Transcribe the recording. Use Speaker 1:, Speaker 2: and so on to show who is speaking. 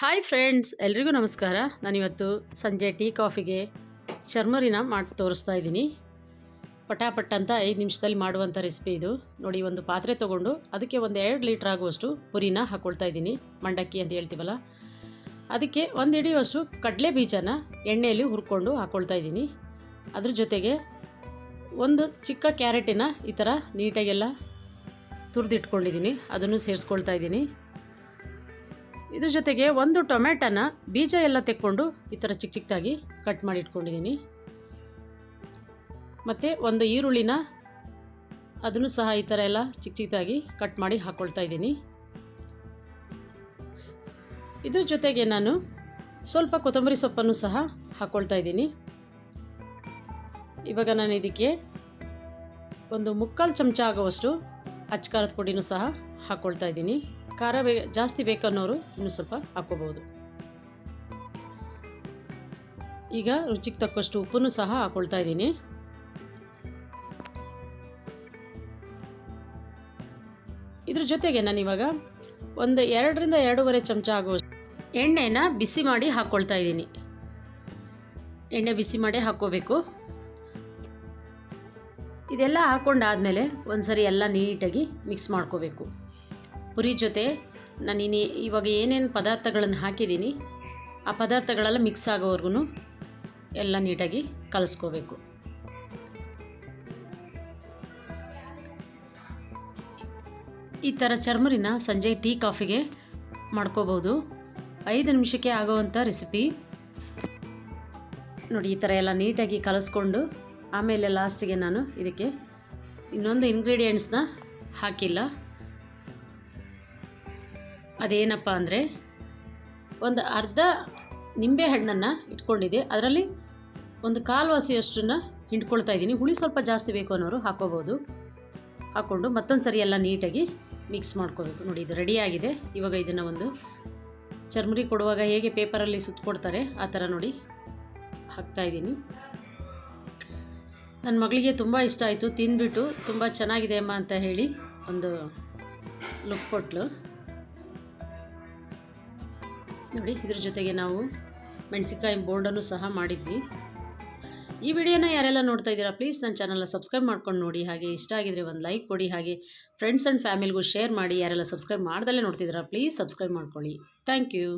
Speaker 1: Hi friends ಎಲ್ರಿಗೂ ನಮಸ್ಕಾರ. ನಾನಿವತ್ತು ಸಂಜೆ ಟೀ ಕಾಫಿಗೆ ಚರ್ಮರಿನ ಮಾಡಿ ತೋರಿಸ್ತಾ ಇದ್ದೀನಿ. ಪಟಾಪಟ್ ಅಂತ ಐದು ನಿಮಿಷದಲ್ಲಿ ಮಾಡುವಂಥ ರೆಸಿಪಿ ಇದು. ನೋಡಿ, ಒಂದು ಪಾತ್ರೆ ತೊಗೊಂಡು ಅದಕ್ಕೆ ಒಂದು ಎರಡು ಲೀಟ್ರ್ ಆಗುವಷ್ಟು ಪುರಿನ ಹಾಕ್ಕೊಳ್ತಾ ಇದ್ದೀನಿ. ಮಂಡಕ್ಕಿ ಅಂತ ಹೇಳ್ತೀವಲ್ಲ? ಅದಕ್ಕೆ ಒಂದು ಹಿಡಿಯುವಷ್ಟು ಕಡಲೆ ಬೀಜನ ಎಣ್ಣೆಯಲ್ಲಿ ಹುರ್ಕೊಂಡು ಹಾಕ್ಕೊಳ್ತಾ ಇದ್ದೀನಿ. ಅದ್ರ ಜೊತೆಗೆ ಒಂದು ಚಿಕ್ಕ ಕ್ಯಾರೆಟಿನ ಈ ಥರ ನೀಟಾಗೆಲ್ಲ ತುರಿದಿಟ್ಕೊಂಡಿದ್ದೀನಿ. ಅದನ್ನು ಸೇರಿಸ್ಕೊಳ್ತಾ ಇದ್ದೀನಿ. ಇದ್ರ ಜೊತೆಗೆ ಒಂದು ಟೊಮೆಟೊನ ಬೀಜ ಎಲ್ಲ ತೆಕ್ಕೊಂಡು ಈ ಥರ ಚಿಕ್ಕ ಚಿಕ್ಕದಾಗಿ ಕಟ್ ಮಾಡಿ ಇಟ್ಕೊಂಡಿದ್ದೀನಿ. ಮತ್ತು ಒಂದು ಈರುಳ್ಳಿನ ಅದನ್ನು ಸಹ ಈ ಥರ ಎಲ್ಲ ಚಿಕ್ಕ ಚಿಕ್ಕದಾಗಿ ಕಟ್ ಮಾಡಿ ಹಾಕ್ಕೊಳ್ತಾ ಇದ್ದೀನಿ. ಇದ್ರ ಜೊತೆಗೆ ನಾನು ಸ್ವಲ್ಪ ಕೊತ್ತಂಬರಿ ಸೊಪ್ಪನ್ನು ಸಹ ಹಾಕ್ಕೊಳ್ತಾ ಇದ್ದೀನಿ. ಇವಾಗ ನಾನು ಇದಕ್ಕೆ ಒಂದು ಮುಕ್ಕಾಲು ಚಮಚ ಆಗುವಷ್ಟು ಅಚ್ಕಾರದ ಪುಡಿನೂ ಸಹ ಹಾಕ್ಕೊಳ್ತಾ ಇದ್ದೀನಿ. ಖಾರ ಬೇ, ಜಾಸ್ತಿ ಬೇಕನ್ನೋರು ಇನ್ನೂ ಸ್ವಲ್ಪ ಹಾಕ್ಕೋಬೋದು. ಈಗ ರುಚಿಗೆ ತಕ್ಕಷ್ಟು ಉಪ್ಪನ್ನು ಸಹ ಹಾಕ್ಕೊಳ್ತಾ ಇದ್ದೀನಿ. ಇದ್ರ ಜೊತೆಗೆ ನಾನಿವಾಗ ಒಂದು ಎರಡರಿಂದ ಎರಡೂವರೆ ಚಮಚ ಆಗುವಷ್ಟು ಎಣ್ಣೆನ ಬಿಸಿ ಮಾಡಿ ಹಾಕ್ಕೊಳ್ತಾ ಇದ್ದೀನಿ. ಎಣ್ಣೆ ಬಿಸಿ ಮಾಡಿ ಹಾಕ್ಕೋಬೇಕು. ಇದೆಲ್ಲ ಹಾಕ್ಕೊಂಡಾದಮೇಲೆ ಒಂದು ಸರಿ ಎಲ್ಲ ನೀಟಾಗಿ ಮಿಕ್ಸ್ ಮಾಡ್ಕೋಬೇಕು. ಪುರಿ ಜೊತೆ ನಾನು ಇನ್ನು ಇವಾಗ ಏನೇನು ಪದಾರ್ಥಗಳನ್ನು ಹಾಕಿದ್ದೀನಿ, ಆ ಪದಾರ್ಥಗಳೆಲ್ಲ ಮಿಕ್ಸ್ ಆಗೋವರೆಗೂ ಎಲ್ಲ ನೀಟಾಗಿ ಕಲಿಸ್ಕೋಬೇಕು. ಈ ಥರ ಚರ್ಮರಿನ ಸಂಜೆ ಟೀ ಕಾಫಿಗೆ ಮಾಡ್ಕೋಬೋದು. ಐದು ನಿಮಿಷಕ್ಕೆ ಆಗೋವಂಥ ರೆಸಿಪಿ. ನೋಡಿ, ಈ ಥರ ಎಲ್ಲ ನೀಟಾಗಿ ಕಲಿಸ್ಕೊಂಡು ಆಮೇಲೆ ಲಾಸ್ಟಿಗೆ ನಾನು ಇದಕ್ಕೆ ಇನ್ನೊಂದು ಇಂಗ್ರೀಡಿಯೆಂಟ್ಸ್ನ ಹಾಕಿಲ್ಲ. ಅದೇನಪ್ಪ ಅಂದರೆ ಒಂದು ಅರ್ಧ ನಿಂಬೆ ಹಣ್ಣನ್ನು ಇಟ್ಕೊಂಡಿದ್ದೆ ಅದರಲ್ಲಿ ಒಂದು ಕಾಲು ಹಸಿಯಷ್ಟನ್ನು ಹಿಂಡ್ಕೊಳ್ತಾ ಇದ್ದೀನಿ. ಹುಳಿ ಸ್ವಲ್ಪ ಜಾಸ್ತಿ ಬೇಕು ಅನ್ನೋರು ಹಾಕೋಬೋದು. ಹಾಕ್ಕೊಂಡು ಮತ್ತೊಂದು ಸರಿ ಎಲ್ಲ ನೀಟಾಗಿ ಮಿಕ್ಸ್ ಮಾಡ್ಕೋಬೇಕು. ನೋಡಿ, ಇದು ರೆಡಿಯಾಗಿದೆ ಇವಾಗ ಇದನ್ನು ಒಂದು ಚರ್ಮರಿ ಕೊಡುವಾಗ ಹೇಗೆ ಪೇಪರಲ್ಲಿ ಸುತ್ತಕೊಡ್ತಾರೆ ಆ ಥರ ನೋಡಿ ಹಾಕ್ತಾಯಿದ್ದೀನಿ ನನ್ನ ಮಗಳಿಗೆ ತುಂಬ ಇಷ್ಟ ಆಯಿತು. ತಿಂದ್ಬಿಟ್ಟು ತುಂಬ ಚೆನ್ನಾಗಿದೆ ಅಮ್ಮ ಅಂತ ಹೇಳಿ ಒಂದು ಲುಕ್ ಕೊಟ್ಲು. ನೋಡಿ, ಇದ್ರ ಜೊತೆಗೆ ನಾವು ಮೆಣಸಿಕಾಯಿ ಬೋಂಡನ್ನು ಸಹ ಮಾಡಿದ್ವಿ. ಈ ವಿಡಿಯೋನ ಯಾರೆಲ್ಲ ನೋಡ್ತಾ ಇದ್ದೀರಾ ಪ್ಲೀಸ್ ನನ್ನ ಚಾನಲ್ನ ಸಬ್ಸ್ಕ್ರೈಬ್ ಮಾಡ್ಕೊಂಡು ನೋಡಿ. ಹಾಗೆ ಇಷ್ಟ ಆಗಿದ್ರೆ ಒಂದು ಲೈಕ್ ಕೊಡಿ, ಹಾಗೆ ಫ್ರೆಂಡ್ಸ್ ಆ್ಯಂಡ್ ಫ್ಯಾಮಿಲಿಗೂ ಶೇರ್ ಮಾಡಿ. ಯಾರೆಲ್ಲ ಸಬ್ಸ್ಕ್ರೈಬ್ ಮಾಡ್ದಲ್ಲೇ ನೋಡ್ತಿದ್ದೀರಾ ಪ್ಲೀಸ್ ಸಬ್ಸ್ಕ್ರೈಬ್ ಮಾಡ್ಕೊಳ್ಳಿ. Thank you